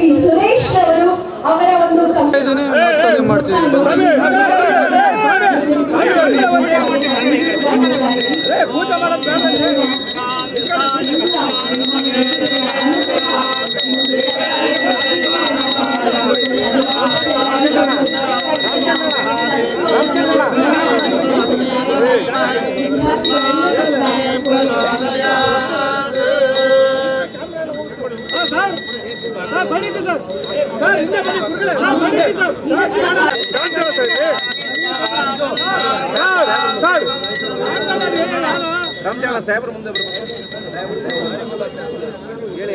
ಶ್ರೀ ಸುರೇಶ್ ಅವರು ಅವರ ಒಂದು ಕಂಪನಿ ರಂಜಾನ ಸಾಹೇಬ್ರ ಮುಂದೆ ಹೇಳಿ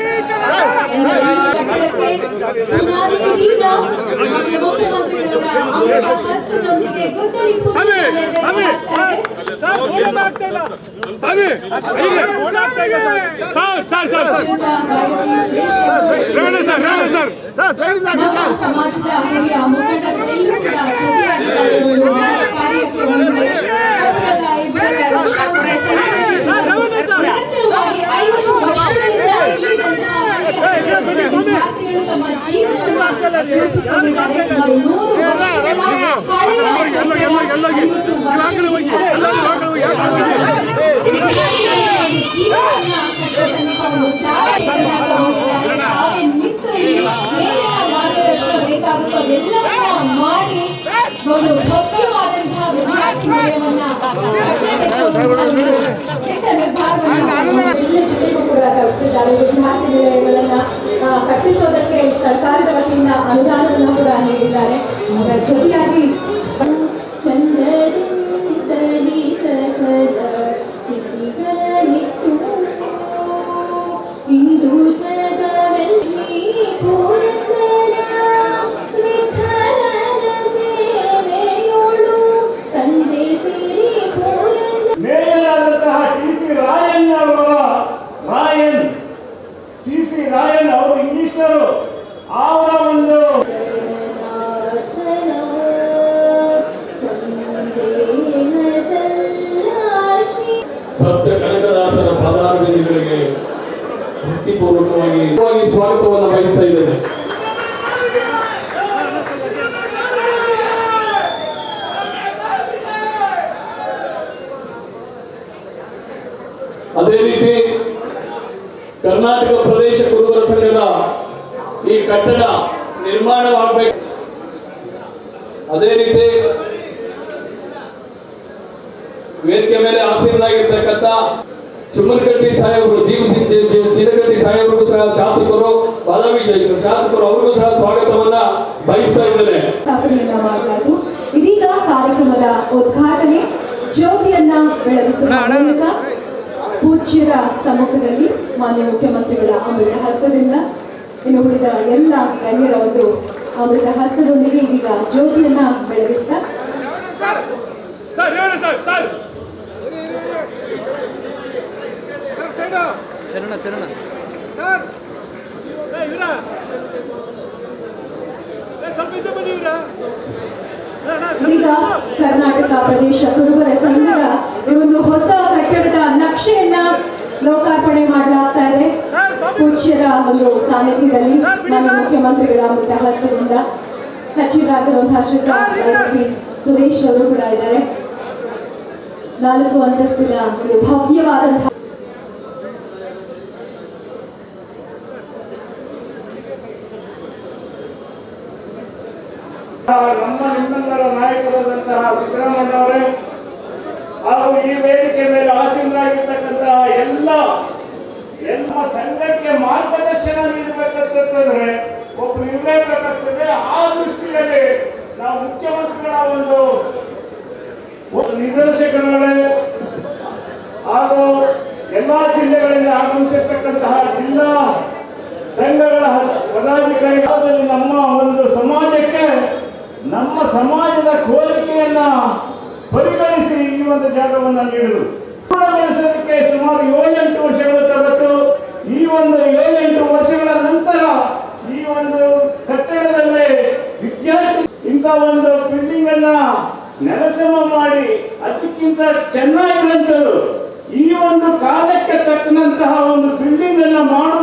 ಹಸ್ತದೊಂದಿಗೆ ಗುದ್ದಲಿ ಪೂಜೆ ಸಮಾಜದ ಹಿರಿಯ ಮುಖಂಡರೆಲ್ಲರೂ ಮಾಡಿ ಒಂದು ಭವ್ಯವಾದಂತಹ ವಿದ್ಯಾರ್ಥಿ ನಿಲಯವನ್ನ ನಿರ್ಧಾರವನ್ನು ಕೂಡ ತಲುಪಿಸಿದ್ದಾರೆ ವಿದ್ಯಾರ್ಥಿ ನಿಲಯಗಳನ್ನ ಕಟ್ಟಿಸೋದಕ್ಕೆ ಭಕ್ತಿಪೂರ್ವಕವಾಗಿ ಸ್ವಾಗತವನ್ನು ವಹಿಸ್ತಾ ಇದ್ದೇನೆ. ಅದೇ ರೀತಿ ಕರ್ನಾಟಕ ಪ್ರದೇಶ ಕುರುಬರ ಸಂಘದ ಈ ಕಟ್ಟಡ ನಿರ್ಮಾಣವಾಗಬೇಕು. ಅದೇ ರೀತಿ ವೇದಿಕೆ ಮೇಲೆ ಆಸೀನರಾಗಿರ್ತಕ್ಕಂಥ ಸುಮನ್ಕಟ್ಟಿ ಸಾಹೇಬರು ದೀಪ ಸಿಂಗ್ ಜಿ- ಸಾಹೇಬರು ಸಹ ಶಾಸಕರು ಪದವಿ ಶಾಸಕರು ಅವರಿಗೂ ಸಹ ಸ್ವಾಗತವನ್ನ ಬಯಸ್ತಾ ಇದ್ದೇನೆ. ಇದೀಗ ಕಾರ್ಯಕ್ರಮದ ಉದ್ಘಾಟನೆ. ಜ್ಯೋತಿಯನ್ನ ಬೆಳಗಿಸುವ ಮೂಲಕ ಪೂಜ್ಯರ ಸಮ್ಮುಖದಲ್ಲಿ ಮಾನ್ಯ ಮುಖ್ಯಮಂತ್ರಿಗಳ ಅಮೃತ ಹಸ್ತದಿಂದ ಇನ್ನು ಉಳಿದ ಎಲ್ಲ ಗಣ್ಯರ ಒಂದು ಅಮೃತ ಹಸ್ತದೊಂದಿಗೆ ಇದೀಗ ಜ್ಯೋತಿಯನ್ನ ಬೆಳಗಿಸ್ತಾ ಚರಣ ಚರಣ. ಈಗ ಕರ್ನಾಟಕ ಪ್ರದೇಶ ಕುರುಬರ ಸಂಘದ ಈ ಒಂದು ಹೊಸ ಕಟ್ಟಡದ ನಕ್ಷೆಯನ್ನ ಲೋಕಾರ್ಪಣೆ ಮಾಡಲಾಗ್ತಾ ಇದೆ. ಪೂಜ್ಯರ ಒಂದು ಸಾನ್ನಿಧ್ಯದಲ್ಲಿ ನಮ್ಮ ಮುಖ್ಯಮಂತ್ರಿಗಳ ಅಮೃತ ಹಸ್ತದಿಂದ ಸಚಿವರಾಗಿರುವಂತಹ ಶ್ರೀ ಸುರೇಶ್ ಅವರು ಕೂಡ ಇದ್ದಾರೆ. ನಾಲ್ಕು ಅಂತಸ್ತಿನ ಒಂದು ಭವ್ಯವಾದಂತಹ ನಮ್ಮ ನಿಮ್ಮೆಲ್ಲರ ನಾಯಕರಾದಂತಹ ಸಿದ್ದರಾಮಯ್ಯನವರೇ ಹಾಗೂ ಈ ವೇದಿಕೆ ಮೇಲೆ ಆಸೀನರಾಗಿರ್ತಕ್ಕಂತಹ ಎಲ್ಲ ಎಲ್ಲ ಸಂಘಕ್ಕೆ ಮಾರ್ಗದರ್ಶನ ನೀಡಬೇಕಂತಂದ್ರೆ ಒಬ್ರು ಇರಬೇಕಾಗ್ತದೆ ಆ ದೃಷ್ಟಿಯಲ್ಲಿ ನಾವು ಮುಖ್ಯಮಂತ್ರಿಗಳ ಒಂದು ಒಬ್ಬ ನಿರ್ದೇಶಕರುಗಳೇ ಹಾಗೂ ಎಲ್ಲ ಜಿಲ್ಲೆಗಳಿಂದ ಆಗಮಿಸಿರ್ತಕ್ಕಂತಹ ಜಿಲ್ಲಾ ಸಂಘಗಳ ಪದಾಧಿಕಾರಿಗಳಲ್ಲಿ ನಮ್ಮ ನಮ್ಮ ಸಮಾಜದ ಕೋರಿಕೆಯನ್ನ ಪರಿಗಣಿಸಿ ಈ ಒಂದು ಜಾಗವನ್ನು ನೀಡಲು ಸುಮಾರು ಏಳೆಂಟು ವರ್ಷಗಳು ತಗತ್ತು. ಈ ಒಂದು ಏಳೆಂಟು ವರ್ಷಗಳ ನಂತರ ಈ ಒಂದು ಕಟ್ಟಡದಲ್ಲಿ ವಿದ್ಯಾರ್ಥಿ ಇಂಥ ಒಂದು ಬಿಲ್ಡಿಂಗ್ ಅನ್ನ ನೆಲಸಮ ಮಾಡಿ ಅದಕ್ಕಿಂತ ಚೆನ್ನಾಗಿರುವಂಥದ್ದು. ಈ ಒಂದು ಕಾಲಕ್ಕೆ ತಕ್ಕಂತಹ ಒಂದು ಬಿಲ್ಡಿಂಗ್ ಅನ್ನ ಮಾಡುವ